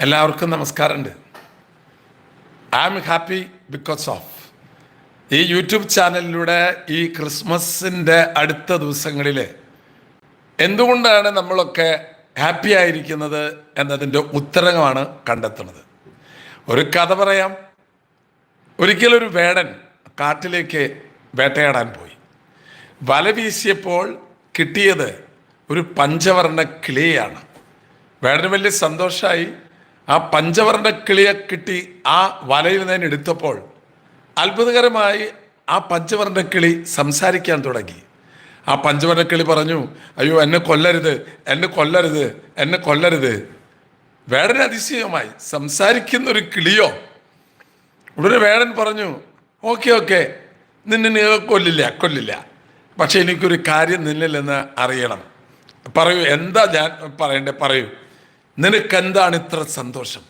എല്ലാവർക്കും നമസ്കാരമുണ്ട്. I am happy because of ഈ യൂട്യൂബ് ചാനലിലൂടെ ഈ ക്രിസ്മസിന്റെ അടുത്ത ദിവസങ്ങളിൽ എന്തുകൊണ്ടാണ് നമ്മളൊക്കെ ഹാപ്പി ആയിരിക്കുന്നത് എന്നതിന്റെ ഉത്തരമാണ് കണ്ടെത്തുന്നത്. ഒരു കഥ പറയാം. ഒരിക്കലൊരു വേടൻ കാട്ടിലേക്ക് വേട്ടയാടാൻ പോയി. വല വീശിയപ്പോൾ കിട്ടിയത് ഒരു പഞ്ചവർണ കിളിയാണ് വേടന് വലിയ സന്തോഷമായി ആ പഞ്ചവർണ കിളിയെ കിട്ടി ആ വലയിൽ നിന്ന് എടുത്തപ്പോൾ അത്ഭുതകരമായി ആ പഞ്ചവർണ കിളി സംസാരിക്കാൻ തുടങ്ങി. ആ പഞ്ചവർണ കിളി പറഞ്ഞു അയ്യോ എന്നെ കൊല്ലരുത് എന്നെ കൊല്ലരുത് എന്നെ കൊല്ലരുത്. വേടന് അതിശയമായി സംസാരിക്കുന്ന ഒരു കിളിയോ? ഉടനെ വേടൻ പറഞ്ഞു ഓക്കെ ഓക്കെ നിന്നെ കൊല്ലില്ല കൊല്ലില്ല. പക്ഷെ എനിക്കൊരു കാര്യം നിന്നില്ലെന്ന് അറിയണം. പറയൂ എന്താ ഞാൻ പറയണ്ടേ പറയൂ. നിനക്കെന്താണ് ഇത്ര സന്തോഷം?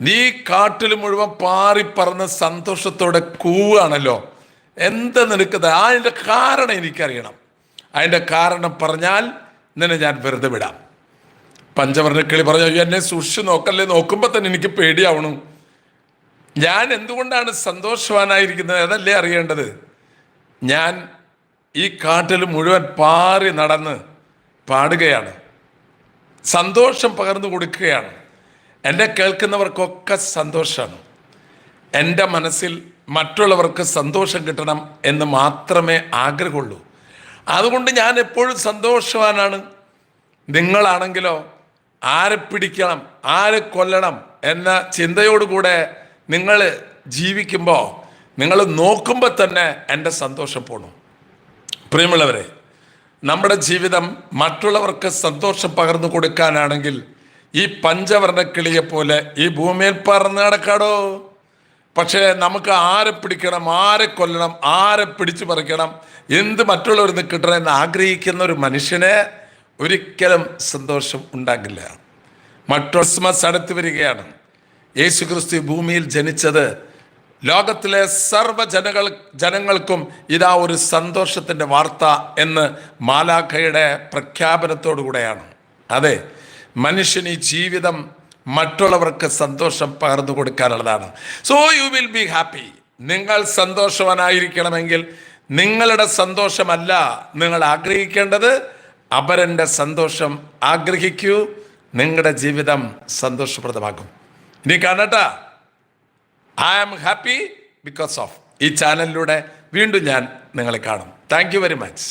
നീ കാട്ടിൽ മുഴുവൻ പാറി പറന്ന് സന്തോഷത്തോടെ കൂവാണല്ലോ. എന്താ നിനക്കത് അതിന്റെ കാരണം എനിക്കറിയണം. അതിന്റെ കാരണം പറഞ്ഞാൽ നിന്നെ ഞാൻ വെറുതെ വിടാം. പഞ്ചവർണക്കിളി പറഞ്ഞു "അയ്യോ, എന്നെ സൂക്ഷിച്ച് നോക്കല്ലേ? നോക്കുമ്പോൾ തന്നെ എനിക്ക് പേടിയാവണു. ഞാൻ എന്തുകൊണ്ടാണ് സന്തോഷവാനായിരിക്കുന്നത്? അതല്ലേ അറിയേണ്ടത്? ഞാൻ ഈ കാട്ടിൽ മുഴുവൻ പാറി നടന്ന് പാടുകയാണ്. സന്തോഷം പകർന്നു കൊടുക്കുകയാണ്. എന്നെ കേൾക്കുന്നവർക്കൊക്കെ സന്തോഷമാണ് എന്റെ മനസ്സിൽ മറ്റുള്ളവർക്ക് സന്തോഷം കിട്ടണം എന്ന് മാത്രമേ ആഗ്രഹമുള്ളൂ. അതുകൊണ്ട് ഞാൻ എപ്പോഴും സന്തോഷവാനാണ്. നിങ്ങളാണെങ്കിലോ ആരെ പിടിക്കണം ആരെ കൊല്ലണം എന്ന ചിന്തയോടുകൂടെ നിങ്ങൾ ജീവിക്കുമ്പോൾ നിങ്ങൾ നോക്കുമ്പോൾ തന്നെ എന്റെ സന്തോഷം പോണു. പ്രിയമുള്ളവരെ നമ്മുടെ ജീവിതം മറ്റുള്ളവർക്ക് സന്തോഷം പകർന്നു കൊടുക്കാനാണെങ്കിൽ ഈ പഞ്ചവർണക്കിളിയെ പോലെ ഈ ഭൂമിയിൽ പറന്ന് നടക്കാടോ? പക്ഷേ നമുക്ക് ആരെ പിടിക്കണം ആരെ കൊല്ലണം ആരെ പിടിച്ചു പറിക്കണം എന്ത് മറ്റുള്ളവരിൽ നിന്ന് കിട്ടണം എന്ന് ആഗ്രഹിക്കുന്ന ഒരു മനുഷ്യന് ഒരിക്കലും സന്തോഷം ഉണ്ടാകില്ല. മറ്റു ക്രിസ്മസ് അടുത്ത് വരികയാണ്. യേശു ക്രിസ്തു ഭൂമിയിൽ ജനിച്ചത് ലോകത്തിലെ സർവ ജനകൾ ജനങ്ങൾക്കും ഇതാ ഒരു സന്തോഷത്തിന്റെ വാർത്ത എന്ന് മാലാഖയുടെ പ്രഖ്യാപനത്തോടു കൂടെയാണ് അതെ മനുഷ്യൻ ഈ ജീവിതം മറ്റുള്ളവർക്ക് സന്തോഷം പകർന്നു കൊടുക്കാനുള്ളതാണ്. So you will be happy നിങ്ങൾ സന്തോഷവാനായിരിക്കണമെങ്കിൽ നിങ്ങളുടെ സന്തോഷമല്ല നിങ്ങൾ ആഗ്രഹിക്കേണ്ടത്. അപരന്റെ സന്തോഷം ആഗ്രഹിക്കൂ. നിങ്ങളുടെ ജീവിതം സന്തോഷപ്രദമാകും. ഇനി കാണട്ടാ. I am happy because of ഈ ചാനലിലൂടെ വീണ്ടും ഞാൻ നിങ്ങളെ കാണും. Thank very much